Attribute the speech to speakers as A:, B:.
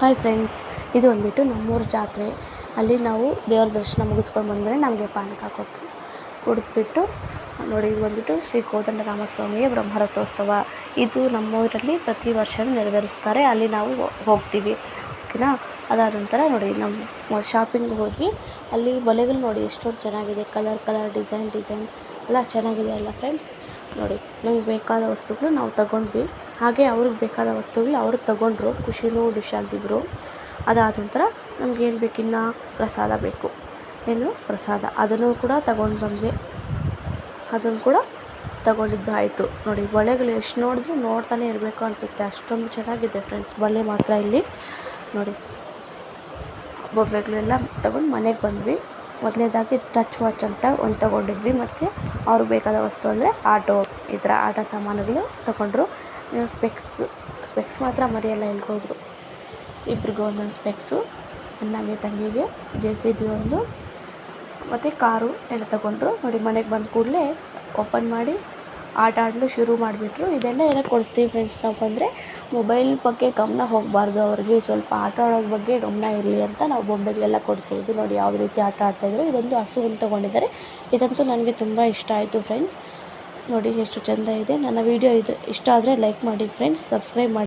A: Hi friends ಇದು ಬಂದುಬಿಟ್ಟು ನಮ್ಮೂರು ಜಾತ್ರೆ. ಅಲ್ಲಿ ನಾವು ದೇವ್ರ ದರ್ಶನ ಮುಗಿಸ್ಕೊಂಡು ಬಂದರೆ ನಮಗೆ ಪಾನಕ ಕೊಟ್ಟು ಕುಡಿದ್ಬಿಟ್ಟು ನೋಡಿ ಇದು ಬಂದ್ಬಿಟ್ಟು ಶ್ರೀ ಕೋದಂಡರಾಮಸ್ವಾಮಿಯ ಬ್ರಹ್ಮರಥೋತ್ಸವ. ಇದು ನಮ್ಮೂರಲ್ಲಿ ಪ್ರತಿ ವರ್ಷವೂ ನೆರವೇರಿಸ್ತಾರೆ. ಅಲ್ಲಿ ನಾವು ಹೋಗ್ತೀವಿ. ಓಕೆನಾ ಅದಾದ ನಂತರ ನೋಡಿ ನಮ್ಮ ಶಾಪಿಂಗ್ ಹೋದ್ವಿ. ಅಲ್ಲಿ ಬಲೆಗಳು ನೋಡಿ ಎಷ್ಟೊಂದು ಚೆನ್ನಾಗಿದೆ. ಕಲರ್ ಕಲರ್ ಡಿಸೈನ್ ಡಿಸೈನ್ ಎಲ್ಲ ಚೆನ್ನಾಗಿದೆ ಅಲ್ಲ ಫ್ರೆಂಡ್ಸ್ ನೋಡಿ, ನಮ್ಗೆ ಬೇಕಾದ ವಸ್ತುಗಳು ನಾವು ತಗೊಂಡ್ವಿ. ಹಾಗೆ ಅವ್ರಿಗೆ ಬೇಕಾದ ವಸ್ತುಗಳು ಅವರು ತಗೊಂಡ್ರು. ಖುಷಿನೂ ಡಿಶಾಂತ್ ಇಬ್ಬರು ಅದಾದ ನಂತರ ನಮ್ಗೆ ಏನು ಬೇಕು? ಇನ್ನು ಪ್ರಸಾದ ಬೇಕು. ಏನು? ಪ್ರಸಾದ. ಅದನ್ನು ಕೂಡ ತಗೊಂಡು ಬಂದ್ವಿ. ಅದನ್ನು ಕೂಡ ತಗೊಂಡಿದ್ದು ಆಯಿತು. ನೋಡಿ ಬಳೆಗಳು ಎಷ್ಟು ನೋಡಿದ್ರು ನೋಡ್ತಾನೆ ಇರಬೇಕು ಅನಿಸುತ್ತೆ. ಅಷ್ಟೊಂದು ಚೆನ್ನಾಗಿದೆ ಫ್ರೆಂಡ್ಸ್ ಬಳೆ ಮಾತ್ರ ಇಲ್ಲಿ. ನೋಡಿ. ಬೊಂಬೆಗಳೆಲ್ಲ ತಗೊಂಡು ಮನೆಗೆ ಬಂದ್ವಿ. ಮೊದಲನೇದಾಗಿ ಟಚ್ ವಾಚ್ ಅಂತ ಒಂದು ತಗೊಂಡಿದ್ವಿ. ಮತ್ತು ಅವ್ರಿಗೆ ಬೇಕಾದ ವಸ್ತು ಅಂದರೆ ಆಟೋ, ಈ ಥರ ಆಟ ಸಾಮಾನುಗಳು ತಗೊಂಡ್ರು. ಸ್ಪೆಕ್ಸ್ ಸ್ಪೆಕ್ಸ್ ಮಾತ್ರ ಮರೆಯಲ್ಲ ಎಲ್ಗೆ ಹೋದ್ರು. ಇಬ್ರಿಗೂ ಒಂದೊಂದು ಸ್ಪೆಕ್ಸು ಅಣ್ಣಗೆ, ತಂಗಿಗೆ ಜೆ ಸಿ ಬಿ ಒಂದು. ಮತ್ತು ಕಾರು ಎಲ್ಲ ತಗೊಂಡ್ರು. ನೋಡಿ ಮನೆಗೆ ಬಂದ ಕೂಡಲೇ ಓಪನ್ ಮಾಡಿ ಆಟ ಆಡಲು ಶುರು ಮಾಡಿಬಿಟ್ರು. ಇದೆಲ್ಲ ಏನಕ್ಕೆ ಕೊಡಿಸ್ತೀವಿ ಫ್ರೆಂಡ್ಸ್ ನಾವು ಅಂದರೆ ಮೊಬೈಲ್ ಬಗ್ಗೆ ಗಮನ ಹೋಗಬಾರ್ದು ಅವ್ರಿಗೆ. ಸ್ವಲ್ಪ ಆಟ ಆಡೋದ್ರ ಬಗ್ಗೆ ಗಮನ ಇರಲಿ ಅಂತ ನಾವು ಬೊಂಬೆಗಳೆಲ್ಲ ಕೊಡಿಸೋದು. ನೋಡಿ ಯಾವ ರೀತಿ ಆಟ ಆಡ್ತಾಯಿದ್ರು ಇದೊಂದು ಹಸುವನ್ನು ತೊಗೊಂಡಿದ್ದಾರೆ. ಇದಂತೂ ನನಗೆ ತುಂಬ ಇಷ್ಟ ಆಯಿತು ಫ್ರೆಂಡ್ಸ್ ನೋಡಿ ಎಷ್ಟು ಚೆಂದ ಇದೆ. ನನ್ನ ವೀಡಿಯೋ ಇದು ಇಷ್ಟ ಆದರೆ ಲೈಕ್ ಮಾಡಿ ಫ್ರೆಂಡ್ಸ್ ಸಬ್ಸ್ಕ್ರೈಬ್ ಮಾಡಿ.